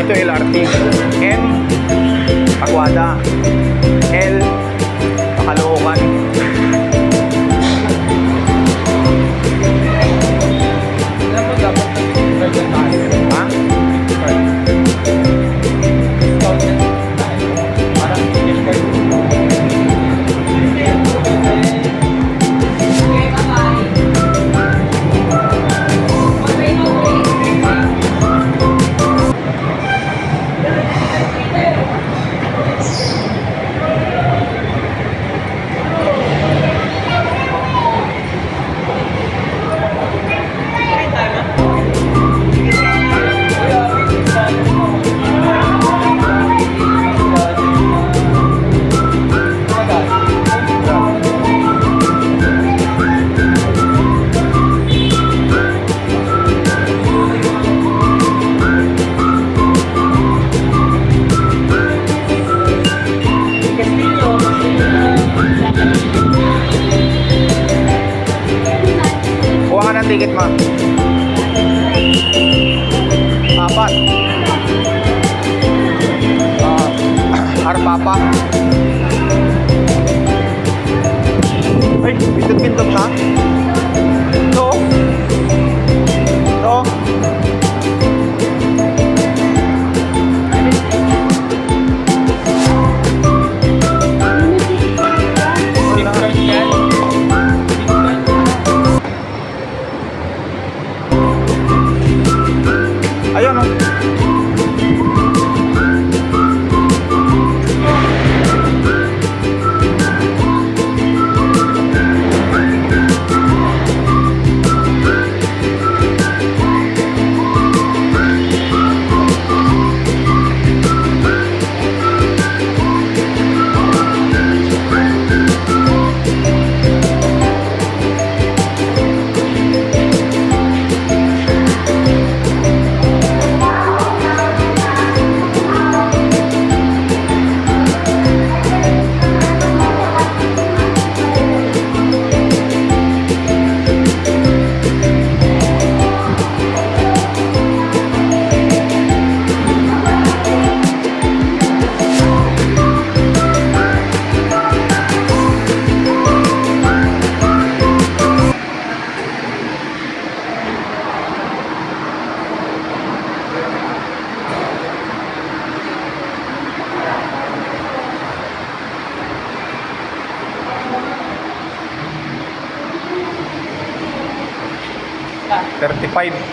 Ito LRT. M. Aguada. ulit ma. Apat. Ah, uh, arpapa. Ay, pindot-pindot na. 5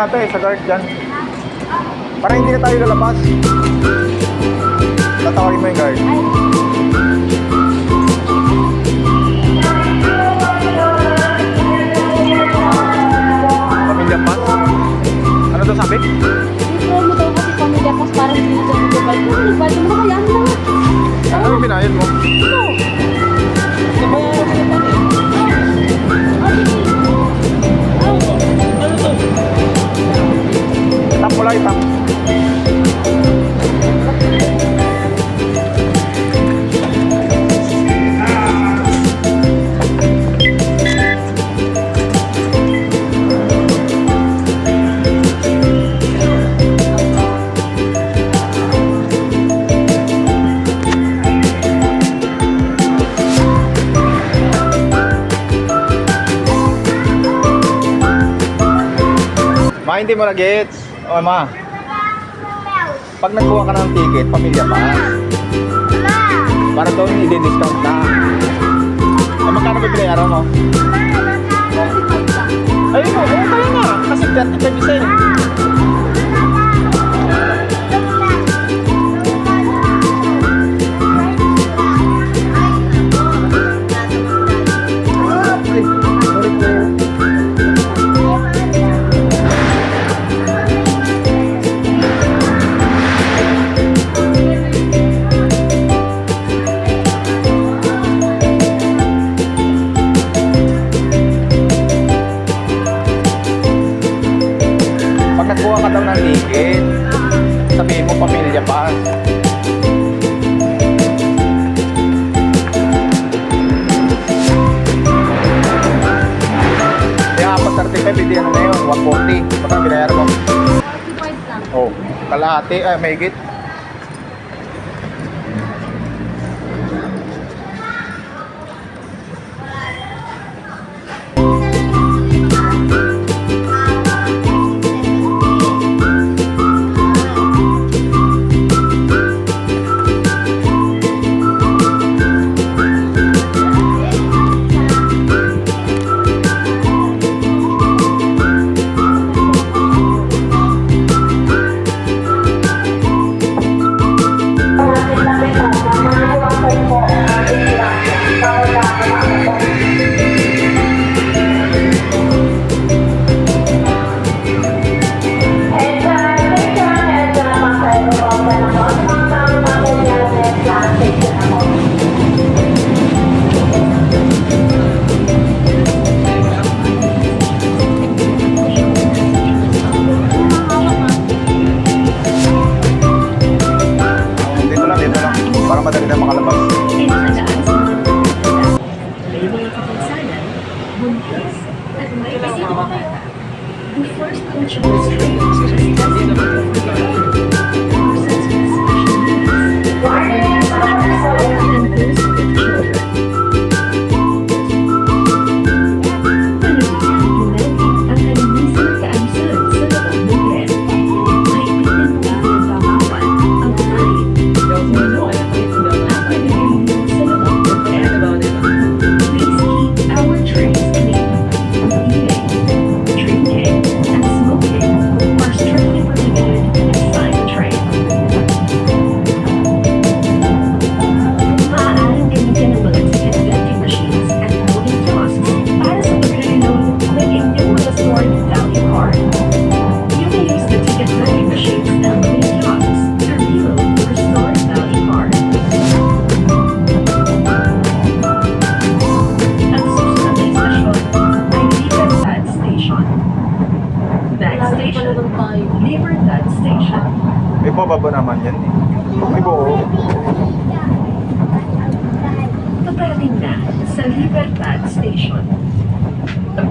yata eh, sa guard dyan. Para hindi na tayo lalabas. Tatawagin mo yung guard. Pamilya Pats? Ano to sabi? Ah, hindi mo na gets. O, oh, ma. Pag nagkuha ka ng ticket, pamilya pa. Para doon, i-discount na. Ah, magkano ba binayaran mo? Ayun mo, oh, tayo na. Kasi 35 cents. 150 ano na yun, 140. Ito pa, binayaran mo. 45 lang. Oh, kalahati, ah, ay, mahigit.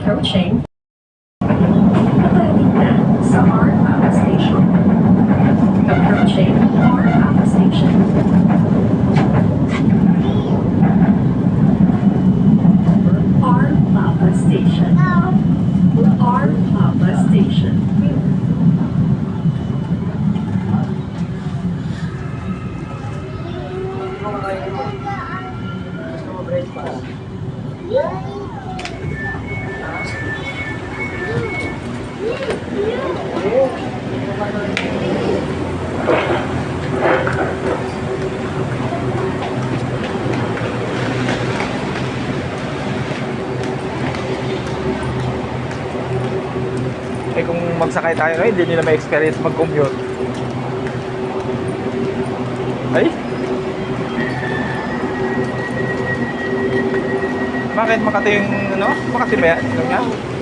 approaching. Malapit na Station. Approaching Marhaba Station. magsakay tayo ngayon, hindi nila may experience mag-commute. Ay? Bakit Makati yung ano? Makati ba yan? Ano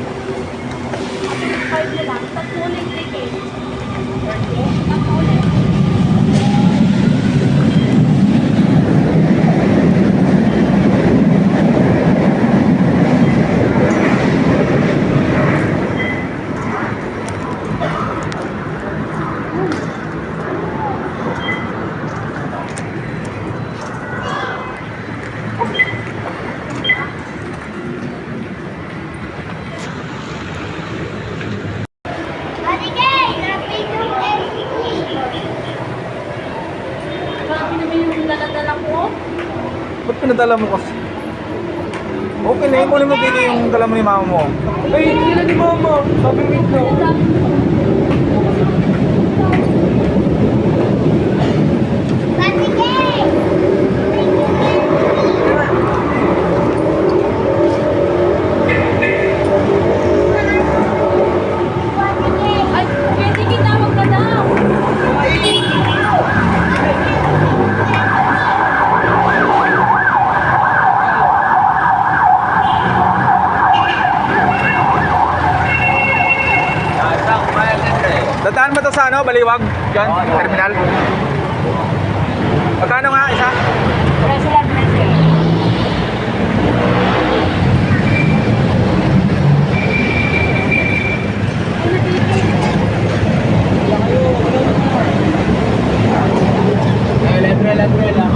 pinadala mo kasi? Okay na, mo dito yung dala mo ni mama mo. Ay, hindi na ni mama. Sabi mo ito. Baliwag? Diyan? Terminal? Magkano nga isa? President, president. Eh, letre, letre, lamara.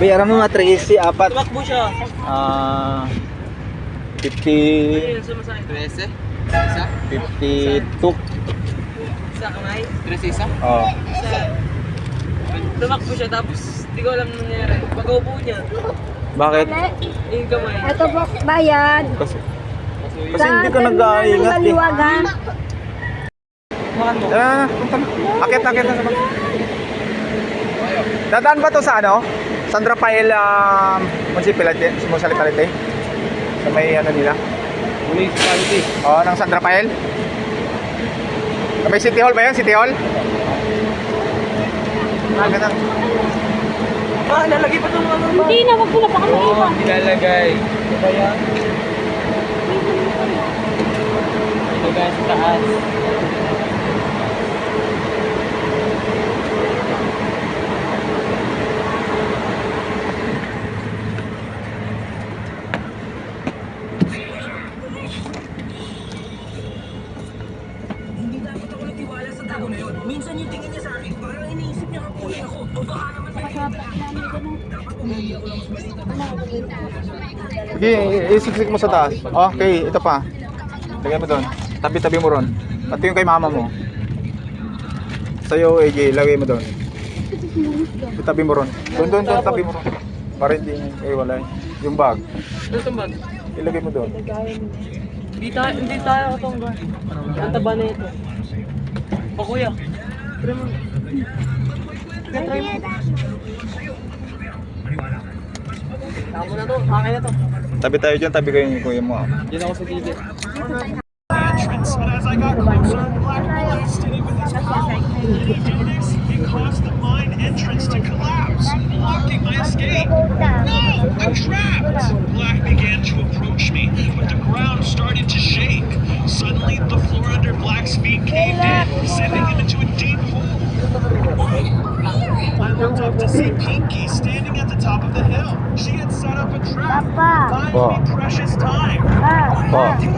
Bayaran mo mga 3 apat. Tumakbo siya. Ah... 50... sumasahin. Trese? Isa? 52. Isa kamay? Trese isa? Oh. Isa. Tumakbo siya tapos hindi ko alam nangyari. Pag-upo niya, Bakit? yung kamay. Ito po, bayad. Kasi, kasi hindi ka nag-iingat eh. Baliwag, ha? Makan mo. Ah, punta na. Akit, akit na sa bag. Dadaan ba to sa ano? San Rafael um, Municipality, Municipality? Sa may ano nila? Municipality. Oo, ng San Rafael? May City Hall ba yun? City Hall? Ah, ganun. Ah, lalagay pa itong ano ba? Hindi na, wag ko na baka Oo, maiwan. nilalagay. Ano ba yan? Nilagay sa taas. Isiksik mo sa taas. Okay, ito pa. Lagay mo doon. Tabi-tabi mo ron. At yung kay mama mo. Sa'yo, AJ, lagay mo doon. Itabi mo ron. Doon, doon, doon, tabi mo ron. Para hindi eh, wala. Yung bag, itong bag? ilagay mo doon. Hindi tayo, hindi tayo katongga. Ang taba na ito. O kuya. Try mo. Try mo. Tama na to. Akin na to. Tabi tayo dyan, tabi kayo yung kuya mo. ah. Diyan ako sa gilid. entrance, but as I got closer, Black blasted it with his power. Did he do this? He caused the mine entrance to collapse, blocking my escape. No! I'm trapped! Black began to approach me, but the ground started to shake. Suddenly, the floor under Black's feet caved in, sending him into a deep hole. I looked up to see Pinky standing at the top of the hill. She had set up a trap, buying Wow. me precious time. Oh.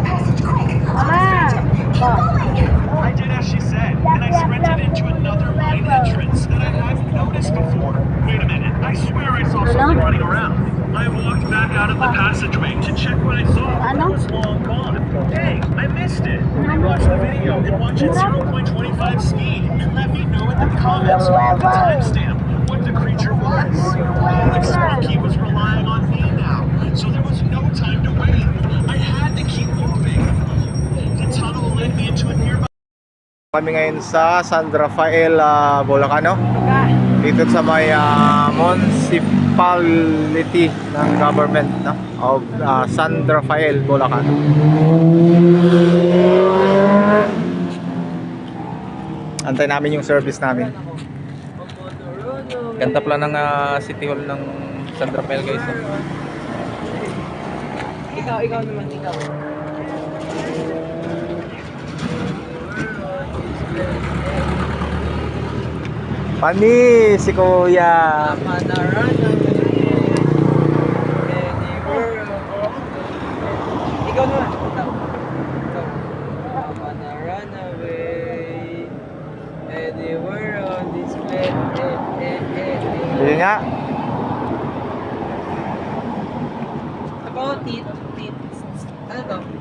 I did as she said, and I sprinted into another mine entrance that I hadn't noticed before. Wait a minute, I swear I saw something running around. I walked back out of the passageway to check what I saw, but it was long gone. Dang, I missed it. Watch the video and watch at 0.25 speed, and let me know in the comments with the timestamp what the creature was. Like Smokey was relying on me now, so there was no time to wait. I had to keep moving. The tunnel led me into a nearby. Kami ngayon sa San Rafael, ah, Bulacan, no? Dito sa may ah, municipality ng government, no? Of ah, San Rafael, Bulacan. Antay namin yung service namin. Ganda pala ng ah, City Hall ng San Rafael, guys. no? Ikaw, ikaw naman, ikaw. Pani, si Kuya. Ikaw naman. Ikaw. Ikaw. Run away Anywhere on this planet eh, eh, eh, eh. Yun nga. Ako, tit, tit. Ano to?